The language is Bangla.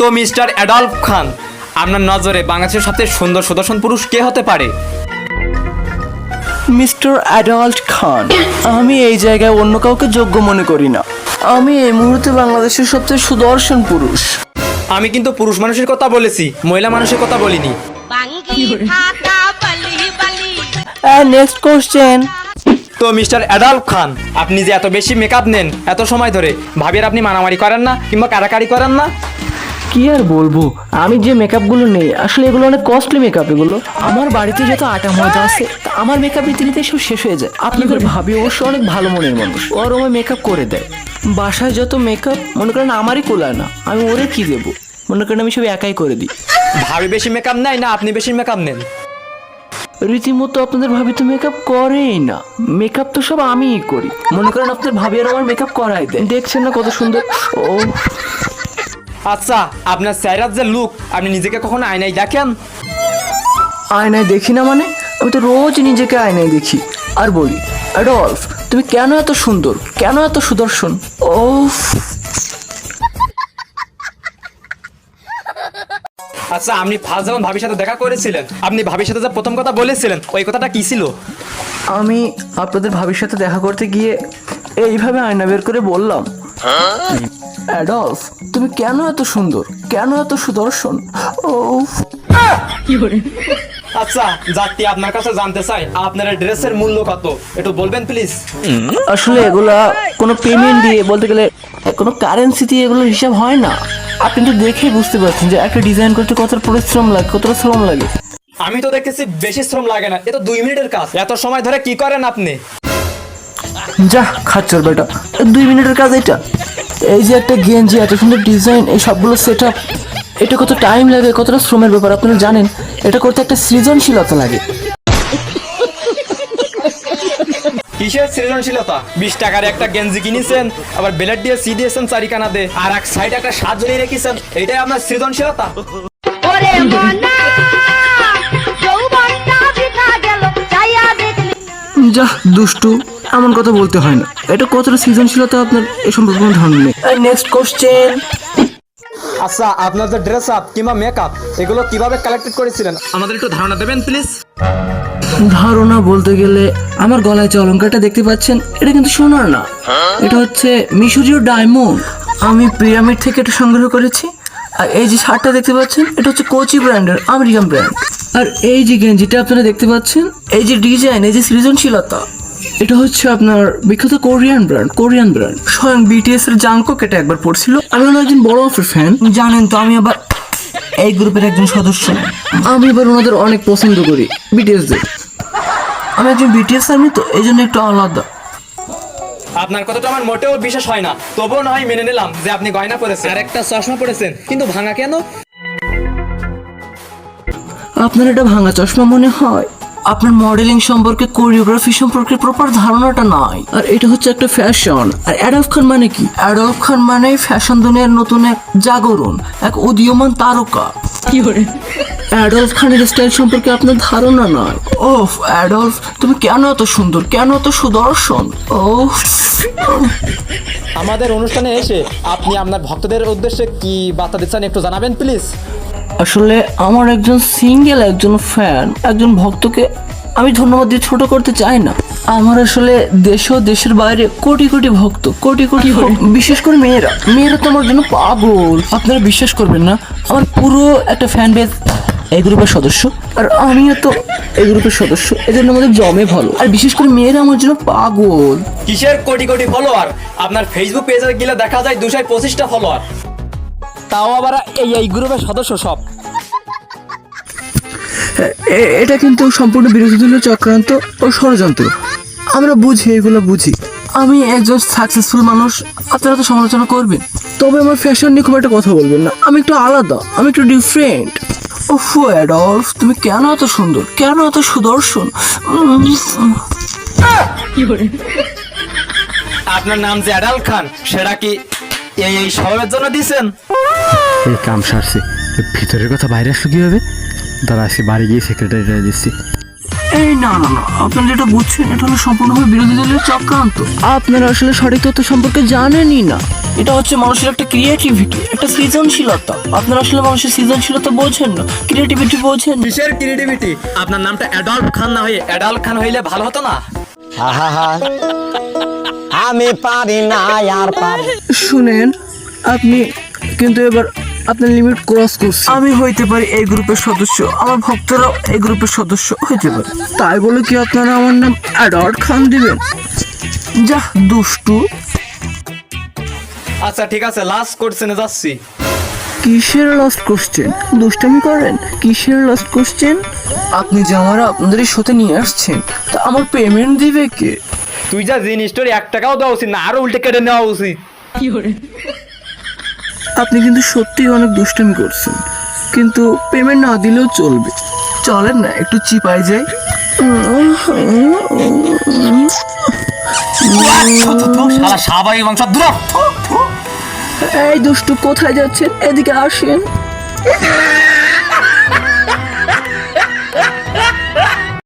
তো মিস্টার অ্যাডলফ খান আপনার নজরে বাংলাদেশের সবচেয়ে সুন্দর সুদর্শন পুরুষ কে হতে পারে? মিস্টার অ্যাডাল্ট খান আমি এই জায়গায় অন্য কাউকে যোগ্য মনে করি না। আমি এই মুহূর্তে বাংলাদেশের সবচেয়ে সুদর্শন পুরুষ। আমি কিন্তু পুরুষ মানুষের কথা বলেছি মহিলা মানুষের কথা বলিনি। নেক্সট কোশ্চেন তো মিস্টার অ্যাডলফ খান আপনি যে এত বেশি মেকআপ নেন এত সময় ধরে ভাবির আপনি মারামারি করেন না কিংবা কারাকারি করেন না? কি আর বলব? আমি যে মেকআপগুলো নেই আসলে এগুলো অনেক কস্টলি মেকআপ এগুলো। আমার বাড়িতে যত আটা ময়দা আছে তা আমার মেকআপ রীতিনীতি সব শেষ হয়ে যায়। আপনি আপনাদের ভাবি অবশ্য অনেক ভালো মনের মানুষ। ওর আমার মেকআপ করে দেয়। বাসায় যত মেকআপ মনে করেন আমারই কোলায় না আমি ওরে কি দেবো? মনে করেন আমি সব একাই করে দিই। ভাবি বেশি মেকআপ নেয় না আপনি বেশি মেকআপ নেন। রীতিমতো আপনাদের ভাবি তো মেকআপ করেই না। মেকআপ তো সব আমিই করি। মনে করেন আপনাদের ভাবি আর আমার মেকআপ করাই দেয়। দেখছেন না কত সুন্দর? ও। আচ্ছা আপনার স্যারার যে লুক আপনি নিজেকে কখনো আয়নায় দেখেন আয়নায় দেখি না মানে? আমি তো রোজ নিজেকে আয়নায় দেখি। আর বলি অ্যাডলফ তুমি কেন এত সুন্দর? কেন এত সুদর্শন? ও আচ্ছা আপনি ফার্স্ট যখন ভাবির সাথে দেখা করেছিলেন আপনি ভাবির সাথে যে প্রথম কথা বলেছিলেন ওই কথাটা কি ছিল? আমি আপনাদের ভাবির সাথে দেখা করতে গিয়ে এইভাবে আয়না বের করে বললাম। অ্যাডলফ তুমি কেন এত সুন্দর? কেন এত সুদর্শন? ও আচ্ছা যাত্রী আপনার কাছে জানতে চাই আপনার ড্রেসের মূল্য কত? একটু বলবেন প্লিজ আসলে এগুলা কোনো পেমেন্ট দিয়ে বলতে গেলে কোনো কারেন্সি দিয়ে এগুলোর হিসাব হয় না। আপনি তো দেখেই বুঝতে পারছেন যে একটা ডিজাইন করতে কতটা পরিশ্রম লাগে কতটা শ্রম লাগে। আমি তো দেখতেছি বেশি শ্রম লাগে না এ তো দুই মিনিটের কাজ। এত সময় ধরে কি করেন আপনি? যা খাচ্ছর বেটা। দুই মিনিটের কাজ এটা। এই যে একটা গেঞ্জি এত সুন্দর ডিজাইন এই সবগুলো সেট আপ এটা কত টাইম লাগে কতটা শ্রমের ব্যাপার আপনারা জানেন? এটা করতে একটা সৃজনশীলতা লাগে। কিসের সৃজনশীলতা? বিশ টাকার একটা গেঞ্জি কিনেছেন আবার বেলেট দিয়ে সি দিয়েছেন চারিকানা দিয়ে আর এক সাইড একটা সাজ ঝুলিয়ে রেখেছেন এটাই আপনার সৃজনশীলতা? মনা যা দুষ্টু। এমন কথা বলতে হয় না। এটা কতটা সৃজনশীলতা আপনার এ সম্পর্কে কোনো ধারণা নেই। নেক্সট কোশ্চেন আচ্ছা আপনার যে ড্রেস আপ কিংবা মেকআপ এগুলো কীভাবে কালেক্টেড করেছিলেন? আমাদের একটু ধারণা দেবেন প্লিজ ধারণা বলতে গেলে আমার গলায় যে অলঙ্কারটা দেখতে পাচ্ছেন এটা কিন্তু সোনার না। এটা হচ্ছে মিশরীয় ডায়মন্ড। আমি পিরামিড থেকে এটা সংগ্রহ করেছি। আর এই যে শার্টটা দেখতে পাচ্ছেন এটা হচ্ছে কোচি ব্র্যান্ডের আমেরিকান ব্র্যান্ড। আর এই যে গেঞ্জিটা আপনারা দেখতে পাচ্ছেন এই যে ডিজাইন এই যে সৃজনশীলতা। এটা হচ্ছে আপনার বিখ্যাত কোরিয়ান ব্র্যান্ড কোরিয়ান ব্র্যান্ড। স্বয়ং বিটিএস এর জাঙ্কক এটা একবার পড়ছিল। আমি হলো একজন বড় অফের ফ্যান। জানেন তো আমি আবার এই গ্রুপের একজন সদস্য। আমি এবার ওনাদের অনেক পছন্দ করি বিটিএস দের। আমি একজন বিটিএস আর্মি তো এই জন্য একটু আলাদা। আপনার কথাটা আমার মোটেও বিশ্বাস হয় না। তবুও নয় মেনে নিলাম যে আপনি গয়না পরেছেন। আর একটা চশমা পরেছেন কিন্তু ভাঙা কেন? আপনার এটা ভাঙা চশমা মনে হয়? আপনার মডেলিং সম্পর্কে কোরিওগ্রাফি সম্পর্কে প্রপার ধারণাটা নাই। আর এটা হচ্ছে একটা ফ্যাশন আর অ্যাডলফ খান মানে কি? অ্যাডলফ খান মানে ফ্যাশন দুনিয়ার নতুন এক জাগরণ এক উদীয়মান তারকা। কি করে অ্যাডলফ খানের স্টাইল সম্পর্কে আপনার ধারণা নয় ওফ অ্যাডলফ তুমি কেন এত সুন্দর? কেন এত সুদর্শন? ওফ। আমাদের অনুষ্ঠানে এসে আপনি আপনার ভক্তদের উদ্দেশ্যে কি বার্তা দিচ্ছেন একটু জানাবেন প্লিজ আসলে আমার একজন সিঙ্গেল একজন ফ্যান একজন ভক্তকে আমি ধন্যবাদ দিয়ে ছোট করতে চাই না। আমার আসলে দেশ ও দেশের বাইরে কোটি কোটি ভক্ত কোটি কোটি বিশেষ করে মেয়েরা। মেয়েরা তো আমার জন্য পাগল। আপনারা বিশ্বাস করবেন না আমার পুরো একটা ফ্যান বেজ এই গ্রুপের সদস্য আর আমিও তো এই গ্রুপের সদস্য। এজন্য আমাদের জমে ভালো। আর বিশেষ করে মেয়েরা আমার জন্য পাগল। কিসের কোটি কোটি ফলোয়ার আপনার ফেসবুক পেজে গেলে দেখা যায় দুশো পঁচিশটা ফলোয়ার তাও আবার এই এই গ্রুপের সদস্য সব। এটা কিন্তু সম্পূর্ণ বিরোধী দলীয় চক্রান্ত ও ষড়যন্ত্র। আমরা বুঝি এগুলো বুঝি। আমি একজন সাকসেসফুল মানুষ আপনারা তো সমালোচনা করবেন। তবে আমার ফ্যাশন নিয়ে খুব একটা কথা বলবেন না। আমি একটু আলাদা আমি একটু ডিফারেন্ট ওফ অ্যাডলফ তুমি কেন এত সুন্দর? কেন এত সুদর্শন। আপনার নাম যে অ্যাডাল খান সেটা কি এই এই স্বভাবের জন্য দিছেন? এই কাম সারছে। ভিতরের কথা বাইরে আসলো কীভাবে? দাঁড়া আসি বাড়ি গিয়ে সেক্রেটারিটা দিচ্ছি। এই না না না আপনারা যেটা বুঝছেন এটা হলো সম্পূর্ণভাবে বিরোধী দলের চক্রান্ত। আপনারা আসলে সঠিক তথ্য সম্পর্কে জানেনই না। এটা হচ্ছে মানুষের একটা ক্রিয়েটিভিটি একটা সৃজনশীলতা। আপনারা আসলে মানুষের সৃজনশীলতা বোঝেন না ক্রিয়েটিভিটি বোঝেন। কিসের ক্রিয়েটিভিটি আপনার নামটা অ্যাডাল্ট খান না হয়ে অ্যাডাল্ট খান হইলে ভালো হতো না? আহা আমি পারি না আর পারি শুনেন আপনি কিন্তু এবার আপনার লিমিট ক্রস করছেন আমি হইতে পারি এই গ্রুপের সদস্য আমার ভক্তরাও এই গ্রুপের সদস্য হইতে পারে। তাই বলে কি আপনারা আমার নাম অ্যাডাল্ট খান দিবেন? যা দুষ্টু। আচ্ছা ঠিক আছে লাস্ট কোশ্চেনে যাচ্ছি। কিসের লাস্ট কোশ্চেন দুষ্টামি করেন? কিসের লাস্ট কোশ্চেন আপনি যে আমার আপনাদের এই শোতে নিয়ে আসছেন তা আমার পেমেন্ট দিবে কে? তুই যা জিনিসটার এক টাকাও দেওয়া উচিত না আরও উল্টে কেটে নেওয়া উচিত। আপনি কিন্তু সত্যিই অনেক দুষ্টুমি করছেন। কিন্তু পেমেন্ট না দিলেও চলবে। চলেন না একটু চিপাই যাই। বংশ এই দুষ্টু কোথায় যাচ্ছেন? এদিকে আসেন।